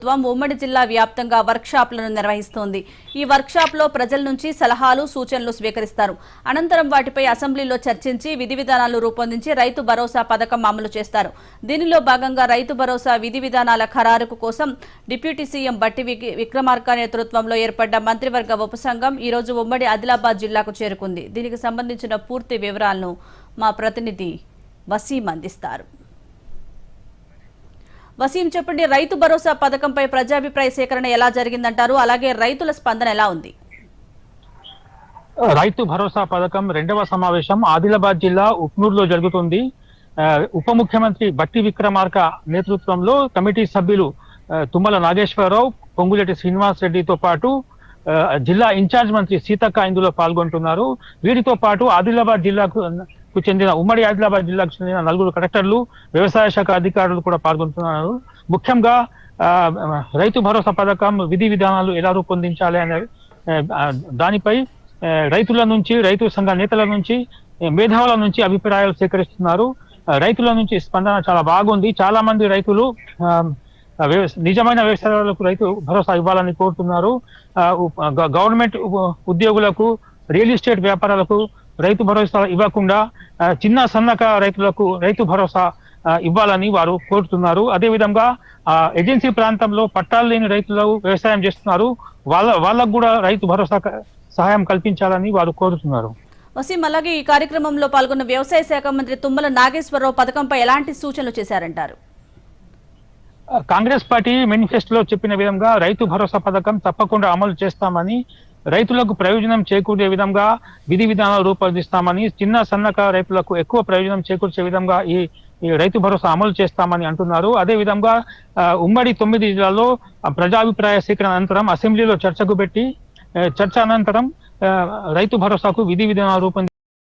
ప్రభుత్వం ఉమ్మడి జిల్లా వ్యాప్తంగా వర్క్షాప్లను నిర్వహిస్తోంది. ఈ వర్క్షాప్లో ప్రజల నుంచి సలహాలు సూచనలు స్వీకరిస్తారు. అనంతరం వాటిపై అసెంబ్లీలో చర్చించి విధి విధానాలు రూపొందించి రైతు భరోసా పథకం అమలు చేస్తారు. దీనిలో భాగంగా రైతు భరోసా విధి విధానాల ఖరారుకు కోసం డిప్యూటీ సీఎం బట్టి విక్రమార్క నేతృత్వంలో ఏర్పడ్డ మంత్రివర్గ ఉపసంఘం ఈ రోజు ఉమ్మడి ఆదిలాబాద్ జిల్లాకు చేరుకుంది. దీనికి సంబంధించిన పూర్తి వివరాలను మా ప్రతినిధి వసీం అందిస్తారు. వసీం చెప్పండి రైతు భరోసా పథకంపై ప్రజాభిప్రాయ సేకరణ ఎలా జరిగిందంటారు? అలాగే రైతుల స్పందన ఎలా ఉంది? రైతు భరోసా పథకం రెండవ సమావేశం ఆదిలాబాద్ జిల్లా ఉప్నూరులో జరుగుతుంది. ఉప ముఖ్యమంత్రి బట్టి విక్రమార్క నేతృత్వంలో కమిటీ సభ్యులు తుమ్మల నాగేశ్వరరావు పొంగులెట్టి శ్రీనివాస్ రెడ్డితో పాటు జిల్లా ఇన్ఛార్జ్ మంత్రి సీతక్క ఇందులో పాల్గొంటున్నారు. వీరితో పాటు ఆదిలాబాద్ జిల్లాకు కు చెందిన ఉమ్మడి ఆదిలాబాద్ జిల్లాకు చెందిన నలుగురు కలెక్టర్లు వ్యవసాయ శాఖ అధికారులు కూడా పాల్గొంటున్నారు. ముఖ్యంగా ఆ, రైతు భరోసా పథకం విధి విధానాలు ఎలా రూపొందించాలి అనే దానిపై రైతుల నుంచి రైతు సంఘ నేతల నుంచి మేధావుల నుంచి అభిప్రాయాలు సేకరిస్తున్నారు. రైతుల నుంచి స్పందన చాలా బాగుంది. చాలా మంది రైతులు నిజమైన వ్యవసాయాలకు రైతు భరోసా ఇవ్వాలని కోరుతున్నారు. ఆ, గ- గవర్నమెంట్ ఉద్యోగులకు రియల్ ఎస్టేట్ వ్యాపారాలకు రైతు భరోసా ఇవ్వకుండా చిన్న సన్నకారు రైతులకు రైతు భరోసా ఇవ్వాలని వారు కోరుతున్నారు. అదేవిధంగా ఆ ఏజెన్సీ ప్రాంతంలో పట్టాలు లేని రైతులు వ్యవసాయం చేస్తున్నారు. వాళ్ళ వాళ్ళకు కూడా రైతు భరోసా సహాయం కల్పించాలని వారు కోరుతున్నారు. వసీం అలాగే ఈ కార్యక్రమంలో పాల్గొన్న వ్యవసాయ శాఖ మంత్రి తుమ్మల నాగేశ్వరరావు పథకంపై ఎలాంటి సూచనలు చేశారంటారు? కాంగ్రెస్ పార్టీ మేనిఫెస్టోలో చెప్పిన విధంగా రైతు భరోసా పథకం తప్పకుండా అమలు చేస్తామని రైతులకు ప్రయోజనం చేకూరే విధంగా విధి విధానాలు రూపొందిస్తామని చిన్న సన్నకారు రైతులకు ఎక్కువ ప్రయోజనం చేకూర్చే విధంగా ఈ ఈ రైతు భరోసా అమలు చేస్తామని అంటున్నారు. అదే విధంగా ఉమ్మడి తొమ్మిది జిల్లాల్లో ప్రజాభిప్రాయ సేకరణ అనంతరం అసెంబ్లీలో చర్చకు పెట్టి చర్చ అనంతరం ఆ, రైతు భరోసాకు విధి విధానాలు రూపొంది